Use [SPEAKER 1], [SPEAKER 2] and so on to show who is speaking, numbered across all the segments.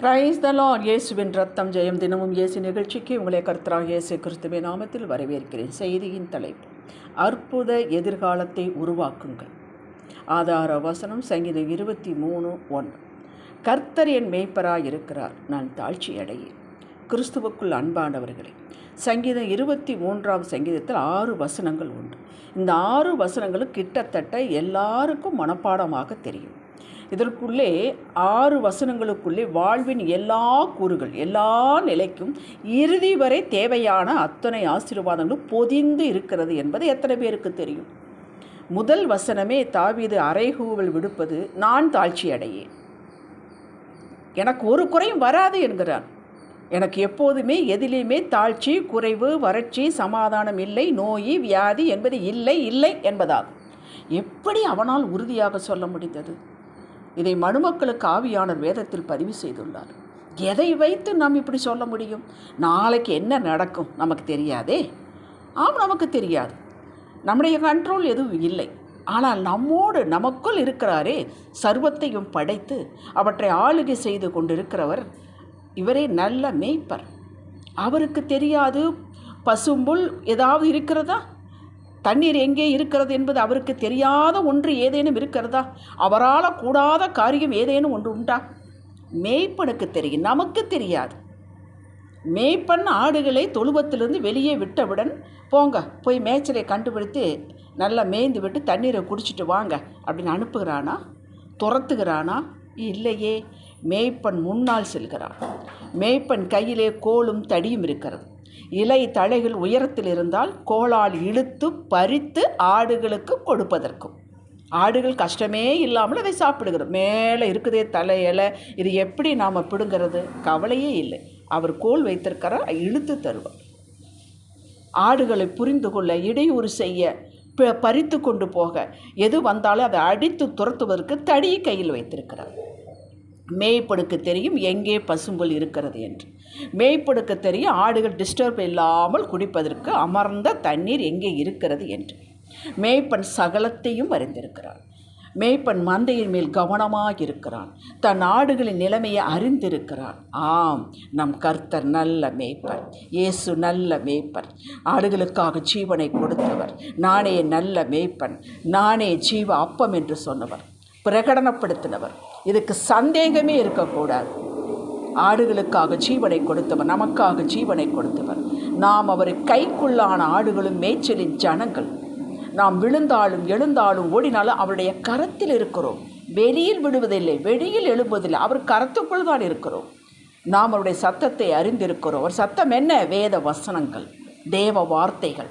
[SPEAKER 1] Praise the Lord இயேசுவின் ரத்தம் ஜெயம் தினமும் இயேசு நிகழ்ச்சிக்கு உங்களை கர்த்தராக இயேசு கிறிஸ்துவின் நாமத்தில் வரவேற்கிறேன். செய்தியின் தலைப்பு அற்புத எதிர்காலத்தை உருவாக்குங்கள். ஆதார வசனம் சங்கீதம் இருபத்தி மூணு ஒன்று. கர்த்தர் என் மேய்ப்பராக இருக்கிறார் நான் தாழ்ச்சி அடையேன் கிறிஸ்துவுக்குள் அன்பானவர்களே சங்கீதம் இருபத்தி மூன்றாம் சங்கீதத்தில் ஆறு வசனங்கள் உண்டு. இந்த ஆறு வசனங்களும் கிட்டத்தட்ட எல்லாருக்கும் மனப்பாடமாக தெரியும். இதற்குள்ளே ஆறு வசனங்களுக்குள்ளே வாழ்வின் எல்லா கூறுகள் எல்லா நிலைக்கும் இறுதி வரை தேவையான அத்தனை ஆசீர்வாதங்களும் பொதிந்து இருக்கிறது என்பது எத்தனை பேருக்கு தெரியும்? முதல் வசனமே தாவீது அரைகூவல் விடுப்பது நான் தாழ்ச்சி அடையேன். எனக்கு ஒரு குறையும் வராது என்கிறான் எனக்கு எப்போதுமே எதிலையுமே தாழ்ச்சி குறைவு வறட்சி சமாதானம் இல்லை நோய் வியாதி என்பது இல்லை இல்லை என்பதாகும். எப்படி அவனால் உறுதியாக சொல்ல முடிந்தது? இதை மனுமக்களுக்கு ஆவியானர் வேதத்தில் பதிவு செய்துள்ளார். எதை வைத்து நாம் இப்படி சொல்ல முடியும்? நாளைக்கு என்ன நடக்கும்? நமக்கு தெரியாதே. ஆம் நமக்கு தெரியாது. நம்முடைய கண்ட்ரோல் எதுவும் இல்லை. ஆனால் நம்மோடு நமக்குள் இருக்கிறாரே சர்வத்தையும் படைத்து அவற்றை ஆளுகை செய்து கொண்டிருக்கிறவர் இவரே நல்ல மேய்ப்பர். அவருக்கு தெரியாது பசும்புல் ஏதாவது இருக்கிறதா? தண்ணீர் எங்கே இருக்கிறது என்பது அவருக்கு தெரியாத ஒன்று ஏதேனும் இருக்கிறதா? அவரால் கூடாத காரியம் ஏதேனும் ஒன்று உண்டா? மேய்ப்பனுக்கு தெரியும் நமக்கு தெரியாது. மேய்ப்பன் ஆடுகளை தொழுவத்திலிருந்து வெளியே விட்டவுடன் போங்க போய் மேய்ச்சலை கண்டுபிடித்து நல்லா மேய்ந்து விட்டு தண்ணீரை குடிச்சிட்டு வாங்க அப்படின்னு அனுப்புகிறானா? துரத்துகிறானா? இல்லையே. மேய்ப்பன் முன்னால் செல்கிறான். மேய்ப்பன் கையிலே கோலும் தடியும் இருக்கிறது. இலை தழைகள் உயரத்தில் இருந்தால் கோலால் இழுத்து பறித்து ஆடுகளுக்கு கொடுப்பதற்கும். ஆடுகள் கஷ்டமே இல்லாமல் அதை சாப்பிடுகிறோம். மேலே இருக்குதே தலை இலை இது எப்படி நாம் பிடுங்கிறது? கவலையே இல்லை. அவர் கோல் வைத்திருக்கிறார் இழுத்து தருவார். ஆடுகளை புரிந்து கொள்ள இடையூறு செய்ய ப பறித்து கொண்டு போக. எது வந்தாலும் அதை அடித்து துரத்துவதற்கு தடியை கையில் வைத்திருக்கிறார். மேய்ப்படுக்கு தெரியும் எங்கே பசும்புல் இருக்கிறது என்று. மேய்ப்படுக்கு தெரியும் ஆடுகள் டிஸ்டர்ப் இல்லாமல் குடிப்பதற்கு அமர்ந்த தண்ணீர் எங்கே இருக்கிறது என்று. மேய்ப்பன் சகலத்தையும் அறிந்திருக்கிறான். மேய்ப்பன் மந்தையின் மேல் கவனமாக இருக்கிறான். தன் ஆடுகளின் நிலைமையை அறிந்திருக்கிறான். ஆம் நம் கர்த்தர் நல்ல மேய்ப்பர். இயேசு நல்ல மேய்ப்பர். ஆடுகளுக்காக ஜீவனை கொடுத்தவர். நானே நல்ல மேய்ப்பன். நானே ஜீவ அப்பம் என்று சொன்னவர். பிரகடனப்படுத்தினவர். இதுக்கு சந்தேகமே இருக்கக்கூடாது. ஆடுகளுக்காக ஜீவனை கொடுத்தவர் நமக்காக ஜீவனை கொடுத்தவர். நாம் அவரை கைக்குள்ளான ஆடுகளும் மேய்ச்சலின் ஜனங்கள். நாம் விழுந்தாலும் எழுந்தாலும் ஓடினாலும் அவருடைய கரத்தில் இருக்கிறோம். வெளியில் விடுவதில்லை வெளியில் எழும்புவதில்லை அவர் கரத்துக்குள் தான் இருக்கிறோம். நாம் அவருடைய சத்தத்தை அறிந்திருக்கிறோம். அவர் சத்தம் என்ன? வேத வசனங்கள் தேவ வார்த்தைகள்.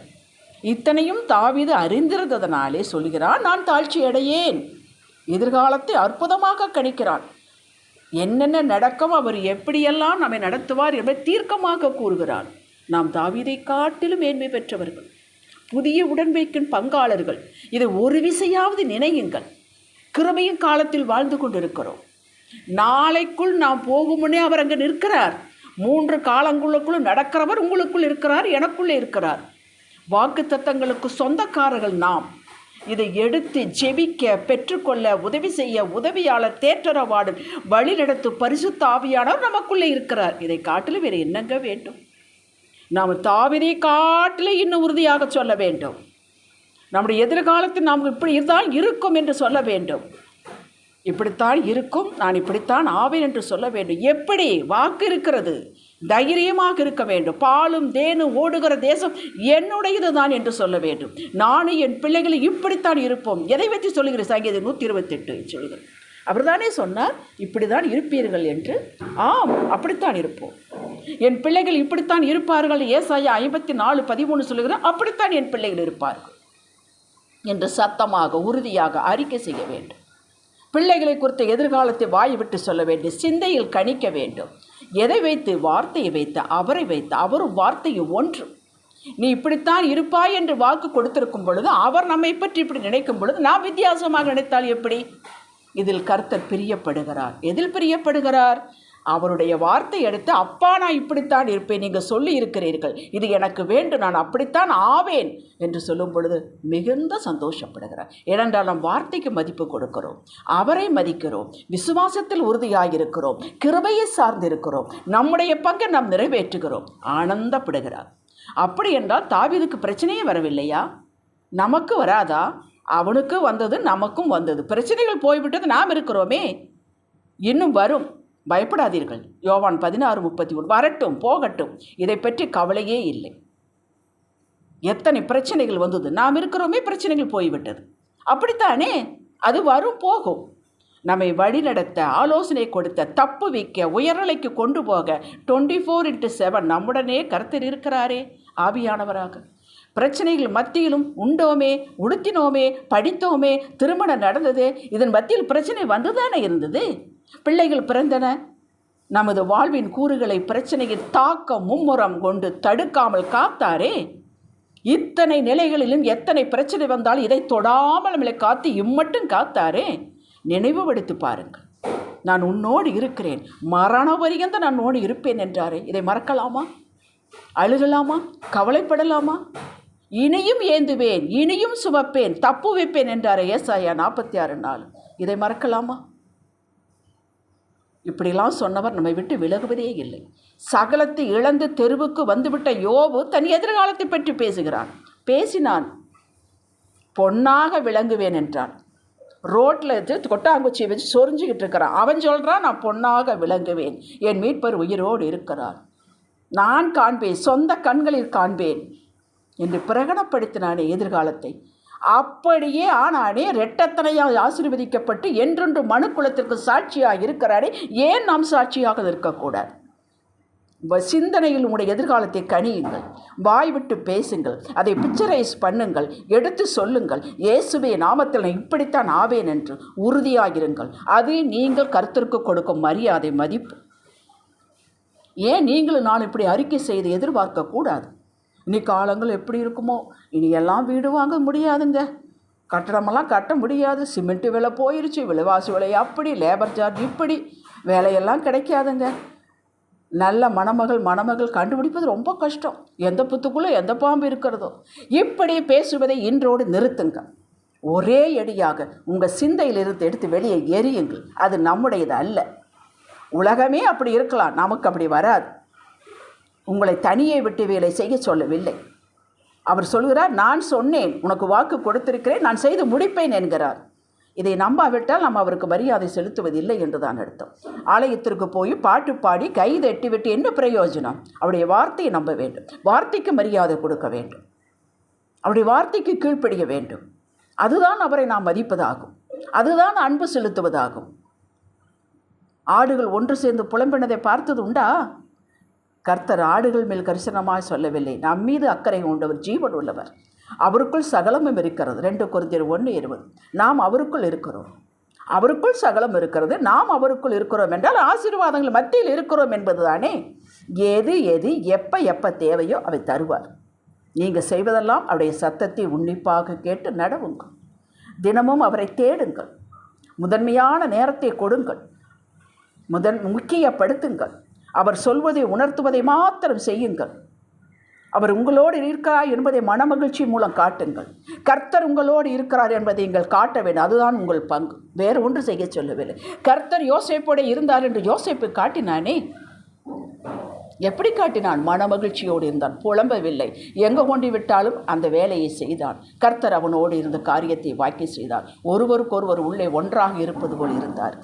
[SPEAKER 1] இத்தனையும் தாவிது அறிந்திருந்ததனாலே சொல்கிறான் நான் தாழ்ச்சி அடையேன் எதிர்காலத்தை அற்புதமாக கணிக்கிறார் என்னென்ன நடக்கும் அவர் எப்படியெல்லாம் நம்மை நடத்துவார் என்பதை தீர்க்கமாக கூறுகிறார். நாம் தாவீதை காட்டிலும் மேன்மை பெற்றவர்கள். புதிய உடன்பைக்கின் பங்காளர்கள். இதை ஒரு விசையாவது நினையுங்கள். கிருமையின் காலத்தில் வாழ்ந்து கொண்டிருக்கிறோம். நாளைக்குள் நாம் போகும்னே அவர் அங்கே நிற்கிறார். மூன்று காலங்களுக்குள்ள நடக்கிறவர் உங்களுக்குள் இருக்கிறார் எனக்குள்ளே இருக்கிறார். வாக்கு தத்தங்களுக்கு சொந்தக்காரர்கள் நாம். இதை எடுத்து ஜெபிக்க பெற்றுக்கொள்ள உதவி செய்ய உதவியாளர் தேற்றரவாடு வழிநடத்து பரிசுத்த ஆவியானவர் நமக்குள்ளே இருக்கிறார். இதை காட்டிலும் வேறு என்னங்க வேண்டும்? நாம் தாவிதை காட்டில் இன்னும் உறுதியாக சொல்ல வேண்டும். நம்முடைய எதிர்காலத்தில் நாம் இப்படி இருந்தால் இருக்கும் என்று சொல்ல வேண்டும். இப்படித்தான் இருக்கும் நான் இப்படித்தான் ஆவேன் என்று சொல்ல வேண்டும். எப்படி? வாக்கு இருக்கிறது. தைரியமாக இருக்க வேண்டும். பாலும் தேனும் ஓடுகிற தேசம் என்னுடையது தான் என்று சொல்ல வேண்டும். நானும் என் பிள்ளைகளை இப்படித்தான் இருப்போம். எதை வச்சு சொல்லுகிற சங்கீதம் நூற்றி இருபத்தெட்டு சொல்லுகிறேன் அவர் தானே சொன்னார் இப்படி தான் இருப்பீர்கள் என்று. ஆம் அப்படித்தான் இருப்போம். என் பிள்ளைகள் இப்படித்தான் இருப்பார்கள். ஏசாயா ஐம்பத்தி நாலு பதிமூணு சொல்லுகிறேன் அப்படித்தான் என் பிள்ளைகள் இருப்பார்கள். என்று சத்தமாக உறுதியாக அறிக்கை செய்ய வேண்டும். பிள்ளைகளை குறித்த எதிர்காலத்தை வாய் விட்டு சொல்ல வேண்டும். சிந்தையில் கணிக்க வேண்டும். எதை வைத்து? வார்த்தையை வைத்து அவரை வைத்து அவரும் வார்த்தையும் ஒன்று. நீ இப்படித்தான் இருப்பாய் என்று வாக்கு கொடுத்திருக்கும் பொழுது அவர் நம்மை பற்றி இப்படி நினைக்கும் பொழுது நாம் வித்தியாசமாக நினைத்தால் எப்படி? இதில் கர்த்தர் பிரியப்படுகிறார். எதில் பிரியப்படுகிறார்? அவருடைய வார்த்தை எடுத்து அப்பா நான் இப்படித்தான் இருப்பேன் நீங்கள் சொல்லி இருக்கிறீர்கள். இது எனக்கு வேண்டும் நான் அப்படித்தான் ஆவேன் என்று சொல்லும் பொழுது மிகுந்த சந்தோஷப்படுகிறார். ஏனென்றால் நம் வார்த்தைக்கு மதிப்பு கொடுக்கிறோம். அவரை மதிக்கிறோம். விசுவாசத்தில் உறுதியாக இருக்கிறோம் கிருபையை சார்ந்திருக்கிறோம். நம்முடைய பங்கை நாம் நிறைவேற்றுகிறோம். ஆனந்தப்படுகிறார். அப்படி என்றால் தாவிதுக்கு பிரச்சனையே வரவில்லையா? நமக்கு வராதா? அவனுக்கு வந்தது நமக்கும் வந்தது. பிரச்சனைகள் போய்விட்டது நாம் இருக்கிறோமே. இன்னும் வரும். பயப்படாதீர்கள். யோவான் பதினாறு முப்பத்தி ஒன்று. வரட்டும் போகட்டும். இதை பற்றி கவலையே இல்லை. எத்தனை பிரச்சனைகள் வந்தது? நாம் இருக்கிறோமே பிரச்சனைகள் போய்விட்டது. அப்படித்தானே? அது வரும் போகும். நம்மை வழிநடத்த ஆலோசனை கொடுத்த தப்பு வைக்க உயர்நிலைக்கு கொண்டு போக டுவெண்ட்டி ஃபோர் இன்ட்டு செவன் நம்முடனே கருத்தர் இருக்கிறாரே ஆவியானவராக. பிரச்சனைகள் மத்தியிலும் உண்டோமே உடுத்தினோமே படித்தோமே திருமணம் நடந்தது இதன் மத்தியில் பிரச்சனை வந்துதானே இருந்தது? பிள்ளைகள் பிறந்தன. நமது வாழ்வின் கூறுகளை பிரச்சனையின் தாக்க மும்முரம் கொண்டு தடுக்காமல் காத்தாரே. இத்தனை நிலைகளிலும் எத்தனை பிரச்சனை வந்தாலும் இதை தொடாமல் நம்மளை காத்து இம்மட்டும் காத்தாரே. நினைவுபடுத்தி பாருங்கள். நான் உன்னோடு இருக்கிறேன். மரண பரியந்த நான் உன்னோடு இருப்பேன் என்றாரே. இதை மறக்கலாமா? அழுகலாமா? கவலைப்படலாமா? இனியும் ஏந்துவேன். இனியும் சுமப்பேன். தப்பு வைப்பேன் என்றாரே. ஏசாயா நாற்பத்தி ஆறு நாள் இதை மறக்கலாமா? இப்படிலாம் சொன்னவர் நம்மை விட்டு விலகுவதே இல்லை. சகலத்தை இழந்து தெருவுக்கு வந்துவிட்ட யோபு தன் எதிர்காலத்தை பற்றி பேசுகிறான். பேசினான் பொன்னாக விளங்குவேன் என்றான். ரோட்டில் எடுத்து கொட்டாங்குச்சியை வச்சு சொரிஞ்சுக்கிட்டு இருக்கிறான். அவன் சொல்கிறான் நான் பொன்னாக விளங்குவேன். என் மீட்பர் உயிரோடு இருக்கிறார். நான் காண்பேன் சொந்த கண்களில் காண்பேன் என்று பிரகடனப்படுத்தினானே எதிர்காலத்தை. அப்படியே ஆனானே ரெட்டத்தனையாக ஆசீர்வதிக்கப்பட்டு என்றென்று மனு குலத்திற்கு சாட்சியாக இருக்கிறாரே ஏன் நாம் சாட்சியாக இருக்கக்கூடாது வ- சிந்தனையில் உங்களுடைய எதிர்காலத்தை கணியுங்கள் வாய் விட்டு பேசுங்கள் அதை பிக்சரைஸ் பண்ணுங்கள் எடுத்து சொல்லுங்கள் இயேசுவே நாமத்தில் நான் இப்படித்தான் ஆவேன் என்று உறுதியாகிருங்கள். அது நீங்கள் கருத்திற்கு கொடுக்கும் மரியாதை மதிப்பு. ஏன் நீங்களும் நான் இப்படி அறிக்கை செய்து எதிர்பார்க்கக்கூடாது? இனி காலங்கள் எப்படி இருக்குமோ? இனி எல்லாம் வீடு வாங்க முடியாதுங்க. கட்டடமெல்லாம் கட்ட முடியாது. சிமெண்ட்டு விலை போயிருச்சு. விலைவாசி விலை அப்படி. லேபர் சார்ஜ் இப்படி. வேலையெல்லாம் கிடைக்காதுங்க. நல்ல மணமகள் மணமகள் கண்டுபிடிப்பது ரொம்ப கஷ்டம். எந்த புத்துக்குள்ளே எந்த பாம்பு இருக்கிறதோ. இப்படி பேசுவதை இன்றோடு நிறுத்துங்க. ஒரே அடியாக உங்கள் சிந்தையிலிருந்து எடுத்து வெளியே எரியுங்கள் அது நம்முடையது அல்ல. உலகமே அப்படி இருக்கலாம். நமக்கு அப்படி வராது. உங்களை தனியே விட்டு வேலை செய்ய சொல்லவில்லை. அவர் சொல்கிறார் நான் சொன்னேன் உனக்கு வாக்கு கொடுத்திருக்கிறேன் நான் செய்து முடிப்பேன் என்கிறார். இதை நம்பாவிட்டால் நாம் அவருக்கு மரியாதை செலுத்துவதில்லை என்று தான் அர்த்தம். ஆலயத்திற்கு போய் பாட்டு பாடி கை தட்டி விட்டு என்ன பிரயோஜனம்? அவருடைய வார்த்தையை நம்ப வேண்டும். வார்த்தைக்கு மரியாதை கொடுக்க வேண்டும். அவருடைய வார்த்தைக்கு கீழ்ப்படிய வேண்டும். அதுதான் அவரை நாம் மதிப்பதாகும். அதுதான் அன்பு செலுத்துவதாகும். ஆடுகள் ஒன்று சேர்ந்து புலம்பினதை பார்த்தது உண்டா? கர்த்தர் ஆடுகள் மேல் கரிசனமாய் சொல்லவில்லை. நம் மீது அக்கறை கொண்டவர் ஜீவன் உள்ளவர். அவருக்குள் சகலமும் இருக்கிறது. ரெண்டு குருந்தியர் ஒன்று இருபது. நாம் அவருக்குள் இருக்கிறோம். அவருக்குள் சகலம் இருக்கிறது. நாம் அவருக்குள் இருக்கிறோம் என்றால் ஆசீர்வாதங்கள் மத்தியில் இருக்கிறோம் என்பது தானே எது எது எப்போ எப்போ தேவையோ அவை தருவார். நீங்கள் செய்வதெல்லாம் அவருடைய சத்தத்தை உன்னிப்பாக கேட்டு நடவுங்கள். தினமும் அவரை தேடுங்கள். முதன்மையான நேரத்தை கொடுங்கள். முதன் முக்கியப்படுத்துங்கள். அவர் சொல்வதை உணர்த்துவதை மாத்திரம் செய்யுங்கள். அவர் உங்களோடு இருக்கிறார் என்பதை மனமகிழ்ச்சி மூலம் காட்டுங்கள். கர்த்தர் உங்களோடு இருக்கிறார் என்பதை நீங்கள் காட்ட வேண்டும். அதுதான் உங்கள் பங்கு. வேறு ஒன்று செய்ய சொல்லவில்லை. கர்த்தர் யோசேப்போட இருந்தார் என்று யோசேப்பு காட்டினானே? எப்படி காட்டினான்? மனமகிழ்ச்சியோடு இருந்தான். புலம்பவில்லை. எங்கே கொண்டு விட்டாலும் அந்த வேலையை செய்தான். கர்த்தர் அவனோடு இருந்த காரியத்தை வாக்கி செய்தார். ஒருவருக்கொருவர் உள்ளே ஒன்றாக இருப்பது போல் இருந்தார்.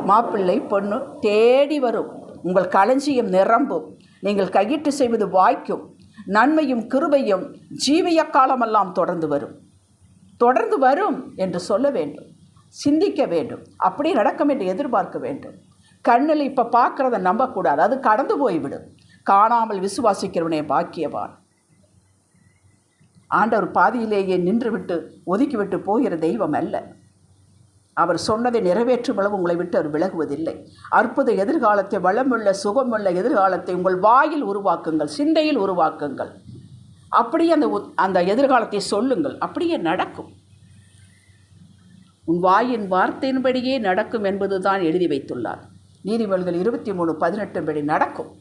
[SPEAKER 1] மாப்பிள்ளை பொண்ணு தேடி வரும். உங்கள் களஞ்சியம் நிரம்பும். நீங்கள் கையிட்டு செய்வது வாய்க்கும். நன்மையும் கிருபையும் ஜீவிய காலமெல்லாம் தொடர்ந்து வரும். தொடர்ந்து வரும் என்று சொல்ல வேண்டும். சிந்திக்க வேண்டும். அப்படி நடக்கும் என்று எதிர்பார்க்க வேண்டும். கண்ணில் இப்போ பார்க்குறத நம்பக்கூடாது. அது கடந்து போய்விடும். காணாமல் விசுவாசிக்கிறவனே பாக்கியவான். ஆண்டவர் பாதியிலேயே நின்றுவிட்டு ஒதுக்கிவிட்டு போகிற தெய்வம் அல்ல. அவர் சொன்னதை நிறைவேற்றும் அளவு உங்களை விட்டு அவர் விலகுவதில்லை. அற்புத எதிர்காலத்தை வளமுள்ள சுகமுள்ள எதிர்காலத்தை உங்கள் வாயில் உருவாக்குங்கள் சிந்தையில் உருவாக்குங்கள். அப்படியே அந்த உத்- அந்த எதிர்காலத்தை சொல்லுங்கள். அப்படியே நடக்கும். உன் வாயின் வார்த்தையின்படியே நடக்கும் என்பதுதான் எழுதி வைத்துள்ளார். நீதிமொழிகள் இருபத்தி மூணு பதினெட்டு படி நடக்கும்.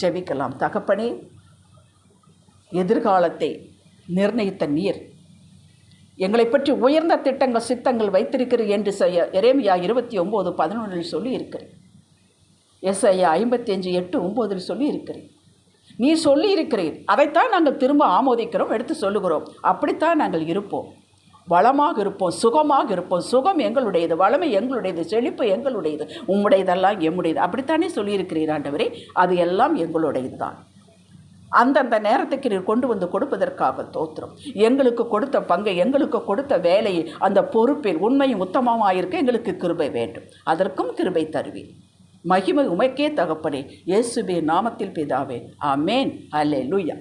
[SPEAKER 1] ஜெபிக்கலாம் தகப்பனே. எதிர்காலத்தை நிர்ணயித்த நீர் எங்களை பற்றி உயர்ந்த திட்டங்கள் சித்தங்கள் வைத்திருக்கிறீர் என்று செய்ய எரேமியா இருபத்தி ஒம்பது பதினொன்றில் சொல்லி இருக்கிறேன் எஸ்ஐயா ஐம்பத்தி அஞ்சு எட்டு ஒம்போதில் சொல்லி இருக்கிறேன் நீ சொல்லி இருக்கிறீர் அதைத்தான் நாங்கள் திரும்ப ஆமோதிக்கிறோம் எடுத்து சொல்லுகிறோம். அப்படித்தான் நாங்கள் இருப்போம். வளமாக இருப்போம் சுகமாக இருப்போம். சுகம் எங்களுடையது வளமை எங்களுடையது செழிப்பு எங்களுடையது உம்முடையதெல்லாம் எம்முடையது. அப்படித்தானே சொல்லியிருக்கிறீர் ஆண்டவரே. அது எல்லாம் எங்களுடையது தான் அந்தந்த நேரத்துக்கு நீர் கொண்டு வந்து கொடுப்பதற்காக தோத்திரம். எங்களுக்கு கொடுத்த பங்கை எங்களுக்கு கொடுத்த வேலையை அந்த பொறுப்பில் உண்மையும் உத்தமமாக இருக்க எங்களுக்கு கிருபை வேண்டும். அதற்கும் கிருபை தருவேன். மகிமை உமைக்கே தகப்பனே. இயேசுபே நாமத்தில் பிதாவே. ஆமேன். அல்லே லுயா